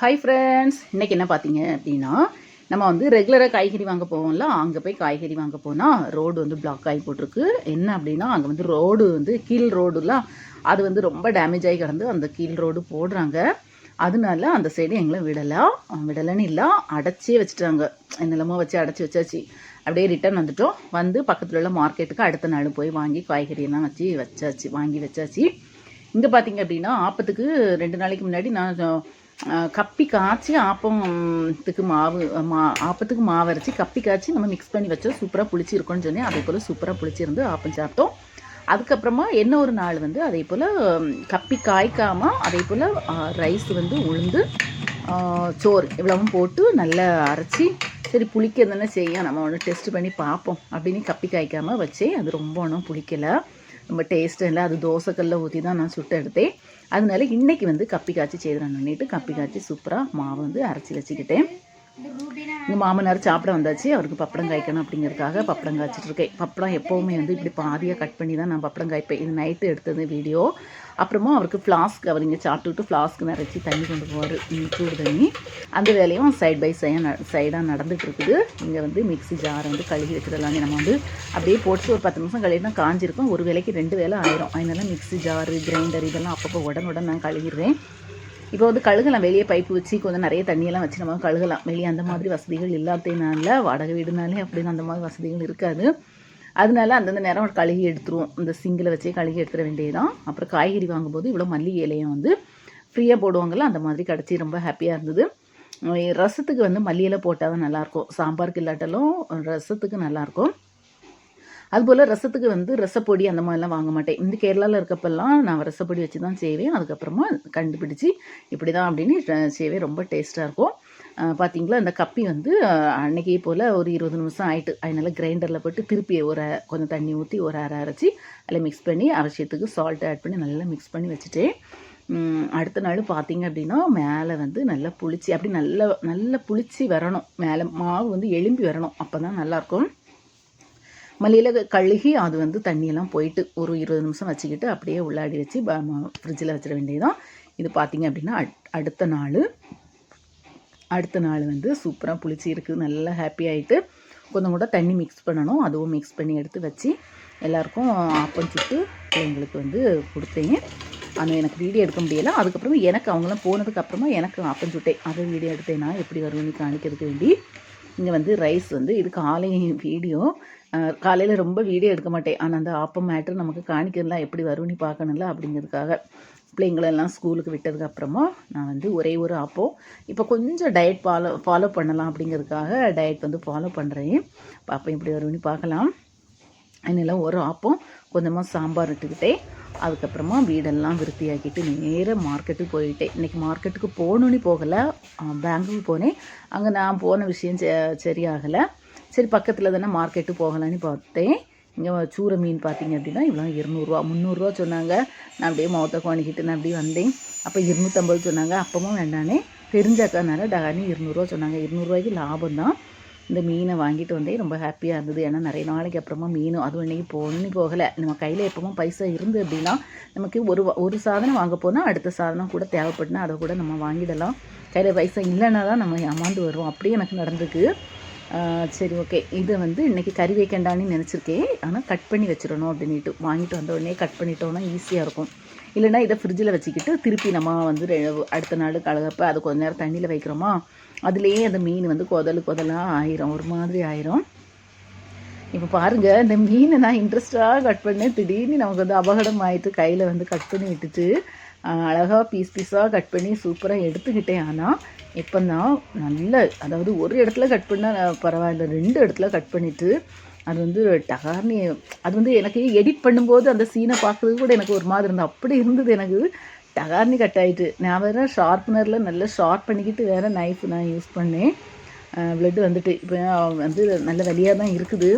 Hi friends இன்றைக்கி என்ன பார்த்தீங்க அப்படின்னா நம்ம வந்து ரெகுலராக காய்கறி வாங்க போவோம்ல அங்கே போய் காய்கறி வாங்க போனால் ரோடு வந்து பிளாக் ஆகி போட்டிருக்கு. என்ன அப்படின்னா அங்கே வந்து ரோடு வந்து கீழ் ரோடுலாம் அது வந்து ரொம்ப டேமேஜ் ஆகி கிடந்து அந்த கீழ் ரோடு போடுறாங்க. அதனால அந்த சைடு எங்களை விடலாம் விடலைன்னு இல்லை அடைச்சே வச்சுட்டாங்க. என்னெல்லாமோ வச்சு அடைச்சி வச்சாச்சு. அப்படியே ரிட்டர்ன் வந்துட்டோம். வந்து பக்கத்தில் உள்ள மார்க்கெட்டுக்கு அடுத்த நாள் போய் வாங்கி காய்கறியெல்லாம் வச்சு வச்சாச்சு வாங்கி வச்சாச்சு. இங்கே பார்த்தீங்க அப்படின்னா ஆப்பத்துக்கு ரெண்டு நாளைக்கு முன்னாடி நான் கப்பி காய்ச்சி ஆப்பத்துக்கு மாவு மா ஆப்பத்துக்கு மாவு அரைச்சி கப்பி காய்ச்சி நம்ம மிக்ஸ் பண்ணி வச்சோம் சூப்பராக புளிச்சிருக்கோன்னு சொல்லி அதே போல் சூப்பராக புளிச்சிருந்து ஆப்பம் சாப்பிட்டோம். அதுக்கப்புறமா என்ன ஒரு நாள் வந்து அதே போல் கப்பி காய்க்காமல் அதே போல் ரைஸ் வந்து உளுந்து சோறு இவ்வளவும் போட்டு நல்லா அரைச்சி சரி புளிக்க தானே செய்யும் நம்ம ஒன்று டெஸ்ட் பண்ணி பார்ப்போம். அப்படின்னு கப்பி காய்க்காமல் வச்சே அது ரொம்ப ஒன்றும் புளிக்கலை. ரொம்ப டேஸ்ட்டு இல்லை அது தோசைக்கல்ல ஊற்றி தான் நான் சுட்டு எடுத்தேன். அதனால இன்றைக்கி வந்து கப்பி காய்ச்சி செய்கிறேன் பண்ணிட்டு கப்பி காய்ச்சி சூப்பராக மாவு வந்து அரைச்சி வச்சுக்கிட்டேன். எங்கள் மாமனார் சாப்பிட வந்தாச்சு. அவருக்கு பப்படம் காய்க்கணும் அப்படிங்கிறதுக்காக பப்படம் காய்ச்சிட்டு இருக்கேன். பப்படம் எப்போவுமே வந்து இப்படி பாதியாக கட் பண்ணி தான் நான் பப்படம் காய்ப்பேன். இது நைட்டு எடுத்தது வீடியோ அப்புறமா அவருக்கு ஃப்ளாஸ்க் அவர் இங்கே சாப்பிட்டுட்டு ஃப்ளாஸ்க் நிறைச்சி தண்ணி கொண்டு போவார். சூடு தண்ணி. அந்த வேலையும் சைட் பை சைடாக சைடாக நடந்துட்டு இருக்குது. இங்கே வந்து மிக்ஸி ஜாரை வந்து கழுவி வச்சிடலாமே நம்ம வந்து அப்படியே போட்டு ஒரு பத்து நிமிஷம் கழுவினா காஞ்சிருக்கும். ஒரு வேலைக்கு ரெண்டு வேலை ஆயிரும். அதனால மிக்ஸி ஜாரு கிரைண்டர் இதெல்லாம் அப்பப்போ உடனுடன் நான் கழுவிடுறேன் இப்போ வந்து கழுகலாம். வெளியே பைப்பு வச்சு கொஞ்சம் நிறைய தண்ணியெல்லாம் வச்சு நம்ம கழுகலாம். வெளியே அந்த மாதிரி வசதிகள் இல்லாததுனால வாடகை வீடுனாலே அப்படின்னு அந்த மாதிரி வசதிகள் இருக்காது. அதனால அந்தந்த நேரம் கழுகி எடுத்துருவோம். இந்த சிங்கில் வச்சே கழுகி எடுத்துட வேண்டியதுதான். அப்புறம் காய்கறி வாங்கும்போது இவ்வளோ மல்லிகை இலையும் வந்து ஃப்ரீயாக போடுவாங்கல்ல அந்த மாதிரி கிடச்சி ரொம்ப ஹாப்பியாக இருந்தது. ரசத்துக்கு வந்து மல்லியில் போட்டால் தான் நல்லாயிருக்கும் சாம்பாருக்கு இல்லாட்டாலும் ரசத்துக்கு நல்லாயிருக்கும் அதுபோல் ரசத்துக்கு வந்து ரசப்பொடி அந்த மாதிரிலாம் வாங்க மாட்டேன். இந்த கேரளாவில் இருக்கப்பெல்லாம் நான் ரசப்பொடி வச்சு தான் செய்வேன். அதுக்கப்புறமா கண்டுபிடிச்சி இப்படி தான் அப்படின்னு அஹ், செய்வேன் ரொம்ப டேஸ்ட்டாக இருக்கும். பார்த்தீங்களா இந்த கப்பி வந்து அன்னைக்கே போல் ஒரு இருபது நிமிஷம் ஆயிட்டு அதனால் கிரைண்டரில் போட்டு திருப்பி ஒரு கொஞ்சம் தண்ணி ஊற்றி ஒரு அரை அரைச்சி அதில் மிக்ஸ் பண்ணி அவசியத்துக்கு சால்ட் ஆட் பண்ணி நல்லா மிக்ஸ் பண்ணி வச்சுட்டேன். அடுத்த நாள் பார்த்தீங்க அப்படின்னா மேலே வந்து நல்லா புளிச்சு அப்படி நல்லா நல்லா புளிச்சு வரணும். மேலே மாவு வந்து எலும்பி வரணும். அப்போ தான் நல்லாயிருக்கும் மல்லியில் கழுகி அது வந்து தண்ணியெல்லாம் போயிட்டு ஒரு இருபது நிமிஷம் வச்சுக்கிட்டு அப்படியே உள்ளாடி வச்சு ஃப்ரிட்ஜில் வச்சிட வேண்டியதுதான். இது பார்த்திங்க அப்படின்னா அட்- அடுத்த நாள். அடுத்த நாள் வந்து சூப்பராக புளிச்சு இருக்குது நல்லா ஹாப்பி ஆகிட்டு கொஞ்சம் கூட தண்ணி மிக்ஸ் பண்ணணும். அதுவும் மிக்ஸ் பண்ணி எடுத்து வச்சு எல்லாருக்கும் ஆப்பம் சுட்டு பிள்ளைங்களுக்கு வந்து கொடுத்தேன். ஆனால் எனக்கு வீடியோ எடுக்க முடியலை. அதுக்கப்புறமா எனக்கு அவங்களாம் போனதுக்கப்புறமா எனக்கு ஆப்பம் சுட்டேன். அதை வீடியோ எடுத்தேன்னா எப்படி வரும்னு காணிக்கிறதுக்கு வேண்டி. இங்கே வந்து ரைஸ் வந்து இது காலை வீடியோ காலையில் ரொம்ப வீடியோ எடுக்க மாட்டேன். ஆனால் அந்த ஆப்பம் மேட்ரு நமக்கு காணிக்கிறதுலாம் எப்படி வரும்னு பார்க்கணும்ல அப்படிங்கிறதுக்காக. பிள்ளைங்களெல்லாம் ஸ்கூலுக்கு விட்டதுக்கு அப்புறமா நான் வந்து ஒரே ஒரு ஆப்போ இப்போ கொஞ்சம் டயட் ஃபாலோ ஃபாலோ பண்ணலாம் அப்படிங்கிறதுக்காக டயட் வந்து ஃபாலோ பண்ணுறேன் பாப்போம் எப்படி வரும்னு பார்க்கலாம். அதனால ஒரு ஆப்பம் கொஞ்சமாக சாம்பார் விட்டுக்கிட்டேன் அதுக்கப்புறமா வீடெல்லாம் விருத்தியாக்கிட்டு நேராக மார்க்கெட்டுக்கு போயிட்டேன். இன்றைக்கி மார்க்கெட்டுக்கு போகணுன்னு போகலை. பேங்க்குக்கு போனேன். அங்கே நான் போன விஷயம் ச- சரியாகலை. சரி பக்கத்தில் தானே மார்க்கெட்டு போகலான்னு பார்த்தேன். இங்கே சூரை மீன் பார்த்தீங்க அப்படின்னா இவ்வளோ இருநூறுவா முந்நூறுரூவா சொன்னாங்க. நான் அப்படியே முகத்தை குணிக்கிட்டு நான் அப்படியே வந்தேன். அப்போ இருநூற்றம்பது சொன்னாங்க. அப்பவும் வேண்டானே. தெரிஞ்ச அக்கானால டகானி இருநூறுவா சொன்னாங்க. இருநூறுவாய்க்கு லாபம் தான் இந்த மீனை வாங்கிட்டு வந்தே ரொம்ப ஹாப்பியாக இருந்தது. ஏன்னா நிறைய நாளைக்கு அப்புறமா மீனும் அதுவும் இன்றைக்கி போகணும்னு போகலை. நம்ம கையில் எப்பவும் பைசா இருந்து அப்படின்னா நமக்கு ஒரு ஒரு சாதனம் வாங்க போனால் அடுத்த சாதனம் கூட தேவைப்பட்டுனா அதை கூட நம்ம வாங்கிடலாம். கையில் பைசா இல்லைன்னா தான் நம்ம ஏமாந்து வருவோம். அப்படியே எனக்கு நடந்துக்கு சரி ஓகே இதை வந்து இன்றைக்கி கறி வைக்கண்டான்னு நினச்சிருக்கேன். ஆனால் கட் பண்ணி வச்சிடணும் அப்படின்ட்டு வாங்கிட்டு வந்த உடனே கட் பண்ணிட்டோன்னா ஈஸியாக இருக்கும். இல்லைன்னா இதை ஃப்ரிட்ஜில் வச்சுக்கிட்டு திருப்பி நம்ம வந்து அடுத்த நாள் கலகப்போ அது கொஞ்ச நேரம் தண்ணியில் வைக்கிறோமா அதுலேயே அந்த மீன் வந்து கொதல் கொதலாக ஆயிரும். ஒரு மாதிரி ஆயிரும். இப்போ பாருங்க இந்த மீனை நான் இன்ட்ரெஸ்டாக கட் பண்ணேன். திடீர்னு நமக்கு வந்து அபகடம் ஆயிட்டு கையில் வந்து கட் பண்ணி விட்டுட்டு அழகாக பீஸ் பீஸாக கட் பண்ணி சூப்பராக எடுத்துக்கிட்டேன். ஆனால் இப்போ தான் நல்ல அதாவது ஒரு இடத்துல கட் பண்ணால் பரவாயில்ல ரெண்டு இடத்துல கட் பண்ணிவிட்டு அது வந்து டகார்னி அது வந்து எனக்கு எடிட் பண்ணும்போது அந்த சீனை பார்க்குறது கூட எனக்கு ஒரு மாதிரி இருந்தது. அப்படி இருந்தது எனக்கு. டகார்னி கட் ஆயிட்டு. நான் வேறு ஷார்ப்னரில் நல்லா ஷார்ப் பண்ணிக்கிட்டு வேறு நைஃப் நான் யூஸ் பண்ணேன். ப்ளட்டு வந்துட்டு. இப்போ வந்து நல்ல வலியாக தான் இருக்குது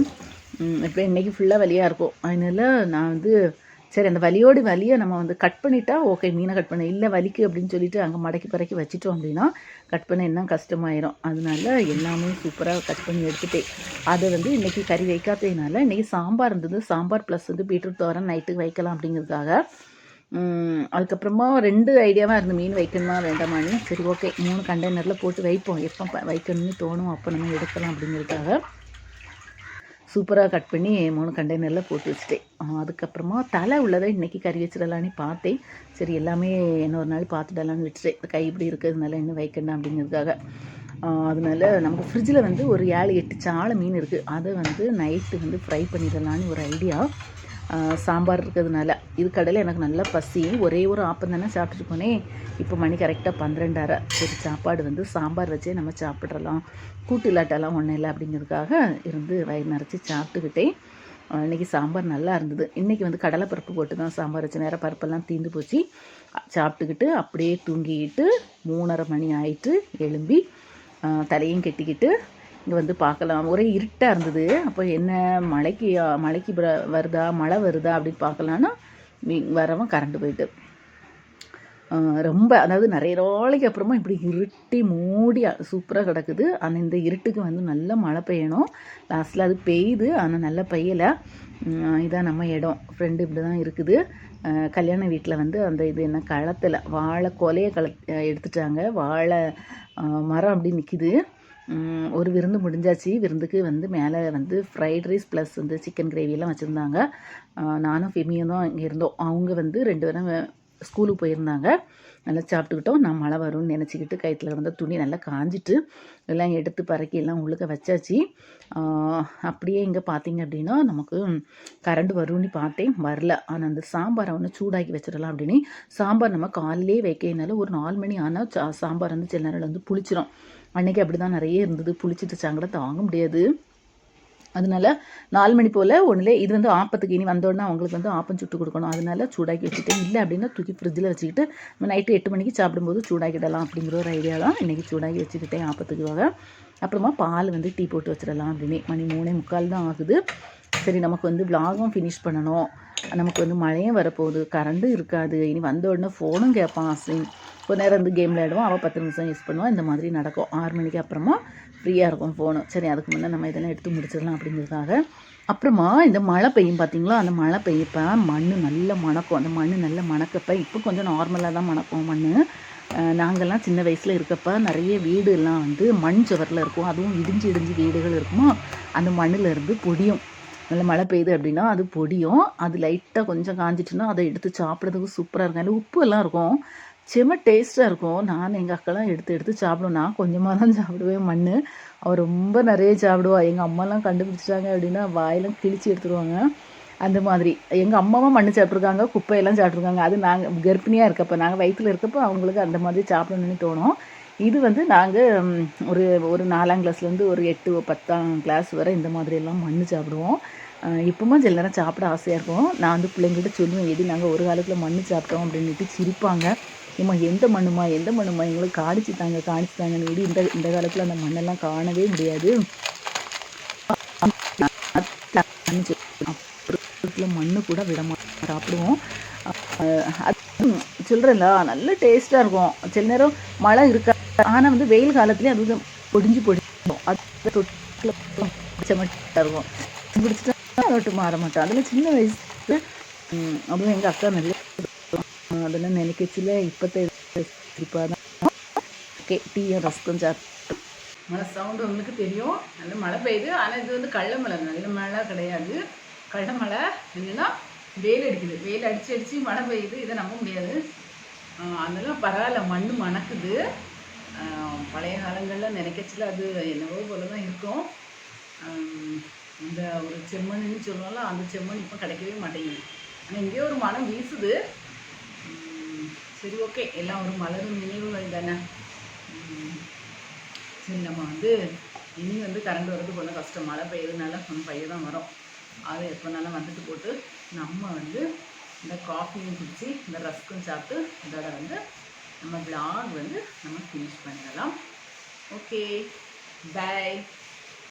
இப்போ இன்றைக்கி ஃபுல்லாக வலியாக இருக்கும். அதனால நான் வந்து சரி அந்த வலியோடு வலியை நம்ம வந்து கட் பண்ணிட்டா ஓகே மீனை கட் பண்ண. இல்லை வலிக்கு அப்படின்னு சொல்லிட்டு அங்கே மடக்கி பறக்கி வச்சுட்டோம் அப்படின்னா கட் பண்ண என்ன கஷ்டமாயிரும். அதனால எல்லாமே சூப்பராக கட் பண்ணி எடுத்துட்டேன். அதை வந்து இன்றைக்கி கறி வைக்காததுனால இன்றைக்கி சாம்பார் இருந்தது. சாம்பார் ப்ளஸ் வந்து பீட்ரூட் தோரம் நைட்டுக்கு வைக்கலாம் அப்படிங்கிறதுக்காக. அதுக்கப்புறமா ரெண்டு ஐடியாவாக இருந்து மீன் வைக்கணுமா வேண்டாமான்னு சரி ஓகே மூணு கண்டெய்னரில் போட்டு வைப்போம். எப்போ வைக்கணும்னு தோணும் அப்போ நம்ம எடுக்கலாம் அப்படிங்கிறதுக்காக. சூப்பராக கட் பண்ணி மூணு கண்டெய்னரில் போட்டு வச்சுட்டேன். அதுக்கப்புறமா தலை உள்ளதை இன்றைக்கி கறி வச்சிடலான்னு பார்த்தேன். சரி எல்லாமே இன்னொரு நாள் பார்த்துடலான்னு விட்டுட்டேன் இந்த கை இப்படி இருக்கிறதுனால இன்னும் வைக்கணும் அப்படிங்கிறதுக்காக. அதனால நமக்கு ஃப்ரிட்ஜில் வந்து ஒரு ஏழு எட்டு சாலை மீன் இருக்குது அதை வந்து நைட்டு வந்து ஃப்ரை பண்ணிடலான்னு ஒரு ஐடியா சாம்பார் இருக்கிறதுனால. இது கடையில் எனக்கு நல்ல பசி. ஒரே ஒரு ஆப்பம் தானே சாப்பிட்டுட்டு போனேன். இப்போ மணி கரெக்டாக பன்னிரெண்டரை. சரி சாப்பாடு வந்து சாம்பார் வச்சே நம்ம சாப்பிட்றலாம். கூட்டு இல்லாட்டெல்லாம் ஒன்றும் இல்லை அப்படிங்கிறதுக்காக இருந்து வயிறு நிறச்சி சாப்பிட்டுக்கிட்டேன். இன்றைக்கி சாம்பார் நல்லா இருந்தது. இன்றைக்கி வந்து கடலைப்பருப்பு போட்டு தான் சாம்பார் வச்ச நேரம் பருப்பெல்லாம் தீந்து போச்சு. சாப்பிட்டுக்கிட்டு அப்படியே தூங்கிக்கிட்டு மூணரை மணி ஆயிட்டு எழும்பி தலையும் கெட்டிக்கிட்டு இங்கே வந்து பார்க்கலாம். ஒரே இருட்டாக இருந்தது. அப்போ என்ன மழைக்கு மழைக்கு வருதா மழை வருதா அப்படின்னு பார்க்கலான்னா மீ- வரவும் கரண்ட் போயிட்டு. ரொம்ப அதாவது நிறைய நாளைக்கு அப்புறமா இப்படி இருட்டி மூடி சூப்பராக கிடக்குது. ஆனால் இந்த இருட்டுக்கு வந்து நல்ல மழை பெய்யணும். லாஸ்ட்டில் அது பெய்யுது ஆனால் நல்லா பெய்யலை. இதான் நம்ம இடம். ஃப்ரெண்டு இப்படி தான் இருக்குது கல்யாண வீட்டில் வந்து அந்த இது என்ன களத்தில் வாழை கொலையை கள எடுத்துட்டாங்க. வாழை மரம் அப்படி நிற்கிது ஒரு விருந்து முடிஞ்சாச்சு. விருந்துக்கு வந்து மேலே வந்து ஃப்ரைட் ரைஸ் ப்ளஸ் வந்து சிக்கன் கிரேவியெல்லாம் வச்சுருந்தாங்க. நானும் ஃபெமியும் தான் இங்கே இருந்தோம். அவங்க வந்து ரெண்டு பேரும் ஸ்கூலுக்கு போயிருந்தாங்க. நல்லா சாப்பிட்டுக்கிட்டோம். நான் மழை வரும்னு நினச்சிக்கிட்டு கயிற்றுல இருந்த துணி நல்லா காஞ்சிட்டு எல்லாம் எடுத்து பறக்கி எல்லாம் உள்ளுக்க வச்சாச்சு. அப்படியே இங்கே பார்த்தீங்க அப்படின்னா நமக்கு கரண்ட் வரும்னு பார்த்தேன். வரல. ஆனால் அந்த சாம்பாரை ஒன்று சூடாக்கி வச்சிடலாம் அப்படின்னு சாம்பார் நம்ம காலையிலே வைக்கிறதுனால ஒரு நாலு மணி ஆனால் சா சாம்பார் வந்து சில நேரம் வந்து புளிச்சிரும். அன்னைக்கு அப்படி தான் நிறைய இருந்தது. புளிச்சிட்டு சாங்கடை தாங்க முடியாது. அதனால நாலு மணி போல் ஒன்றுலே இது வந்து ஆப்பத்துக்கு இனி வந்தோடனே அவங்களுக்கு வந்து ஆப்பம் சுட்டு கொடுக்கணும். அதனால சூடாக்கி வச்சுட்டேன் இல்லை அப்படின்னா தூக்கி ஃப்ரிட்ஜில் வச்சுக்கிட்டு நம்ம நைட்டு எட்டு மணிக்கு சாப்பிடும்போது சூடாக்கிடலாம் அப்படிங்கிற ஒரு ஐடியா தான் இன்றைக்கி சூடாக்கி வச்சுக்கிட்டேன் ஆப்பத்துக்குவாக அப்புறமா பால் வந்து டீ போட்டு வச்சிடலாம் அப்படின்னு. மணி மூணே முக்கால் தான் ஆகுது. சரி நமக்கு வந்து விலாகும் ஃபினிஷ் பண்ணணும். நமக்கு வந்து மழையும் வரப்போகுது. கரண்ட்டும் இருக்காது. இனி வந்த உடனே ஃபோனும் கேட்பான் அசிங் கொஞ்ச நேரம் வந்து கேம் விளையாடுவோம் அவள் பத்து நிமிஷம் யூஸ் பண்ணுவான். இந்த மாதிரி நடக்கும். ஆறு மணிக்கு அப்புறமா ஃப்ரீயாக இருக்கும் ஃபோனு சரி அதுக்கு முன்னே நம்ம இதெல்லாம் எடுத்து முடிச்சிடலாம் அப்படிங்கிறதுக்காக. அப்புறமா இந்த மழை பெய்யும் பார்த்தீங்களா அந்த மழை பெய்யப்ப மண் நல்ல மணக்கும். அந்த மண் நல்ல மணக்கப்ப இப்போ கொஞ்சம் நார்மலாக தான் மணக்கும் மண் நாங்கள்லாம் சின்ன வயசில் இருக்கப்ப நிறைய வீடுலாம் வந்து மண் சுவரில் இருக்கும். அதுவும் இடிஞ்சு இடிஞ்சு வீடுகள் இருக்குமா? அந்த மண்ணிலேருந்து பொடியும். நல்ல மழை பெய்யுது அப்படின்னா அது பொடியும். அது லைட்டாக கொஞ்சம் காஞ்சிட்டுன்னா அதை எடுத்து சாப்பிட்றதுக்கு சூப்பராக இருக்கும். அதில் உப்பு எல்லாம் இருக்கும். செம டேஸ்ட்டாக இருக்கும். நான் எங்கள் அக்காலாம் எடுத்து எடுத்து சாப்பிடுவோம் நான் கொஞ்சமாக தான் சாப்பிடுவேன். மண் அவள் ரொம்ப நிறைய சாப்பிடுவா. எங்கள் அம்மாலாம் கண்டுபிடிச்சிட்டாங்க அப்படின்னா வாயெல்லாம் கிழிச்சு எடுத்துருவாங்க. அந்த மாதிரி. எங்கள் அம்மாவும் மண் சாப்பிட்ருக்காங்க குப்பையெல்லாம் சாப்பிட்ருக்காங்க அது நாங்கள் கர்ப்பிணியாக இருக்கப்போ நாங்கள் வயிற்றில் இருக்கப்போ அவங்களுக்கு அந்த மாதிரி சாப்பிடணும்னு தோணும். இது வந்து நாங்கள் ஒரு ஒரு நாலாம் கிளாஸ்லேருந்து ஒரு எட்டு பத்தாம் கிளாஸ் வரை இந்த மாதிரியெல்லாம் மண் சாப்பிடுவோம். இப்போமா இப்பவும் சில நேரம் சாப்பிட ஆசையாக இருக்கும். நான் வந்து பிள்ளைங்கள்ட்ட சொல்லுவேன் எது நாங்கள் ஒரு காலத்தில் மண் சாப்பிட்டோம் அப்படின்ட்டு சிரிப்பாங்க. ஏம்மா எந்த மண்ணுமா எந்த மண்ணுமா எங்களுக்கு காணிச்சு தாங்க காணிச்சு தாங்கன்னு சொல்லி இந்த இந்த காலத்தில் அந்த மண்ணெல்லாம் காணவே முடியாது. மண்ணு கூட விட மாட்டோம் சாப்பிடுவோம் அது சொல்கிறேன்ல நல்ல டேஸ்ட்டாக இருக்கும். சில நேரம் மழை இருக்கா ஆனால் வந்து வெயில் காலத்துலேயே அது வந்து பொடிஞ்சு பொடிஞ்சிடும் அது தொட்டில் பிடிச்ச இருக்கும். பிடிச்சிட்டா தொட்டு மாற மாட்டோம். அதில் சின்ன வயசு அதுவும் எங்கள் அக்கா நிறைய சாப்பிடுவாங்க. அதெல்லாம் நினைக்கச்சில இப்போத்த சிரிப்பாக தான் ஓகே டீயும் ரஸ்க்கும் சாப்பிட்டு மழை சவுண்டு உங்களுக்கு தெரியும். நல்ல மழை பெய்யுது. ஆனால் இது வந்து கள்ள மழை. நல்ல மழை கிடையாது. கள்ள மழை இல்லைன்னா வெயில் அடிக்குது. வெயில் அடிச்சு அடித்து மழை பெய்யுது. இதை நம்ப முடியாது. ஆஹ் அதெல்லாம் பரவாயில்ல. மண் மணக்குது. பழைய காலங்களில் நினைக்கச்சில அது என்னவோ போல தான் இருக்கும். ஆஹ் இந்த ஒரு செம்மண்ணுன்னு சொல்லுவோம்ல அந்த செம்மண் இப்போ கிடைக்கவே மாட்டேங்குது. ஆனால் இங்கேயே ஒரு மனம் வீசுது. சரி ஓகே. எல்லாம் ஒரு மலரும் நினைவுகள் தானே? சரி நம்ம வந்து இனி வந்து கரண்ட் வர்றது கொஞ்சம் கஷ்டம். மழை பெய்யறதுனால கொஞ்சம் பைய தான் வரும் அது எப்போனாலும் வந்துட்டு போட்டு நம்ம வந்து இந்த காஃபியும் குடித்து இந்த ரஸ்க்கும் சாப்பிட்டு இதோட வந்து நம்ம பிளாக் வந்து நம்ம ஃபினிஷ் பண்ணிடலாம். ஓகே. பாய்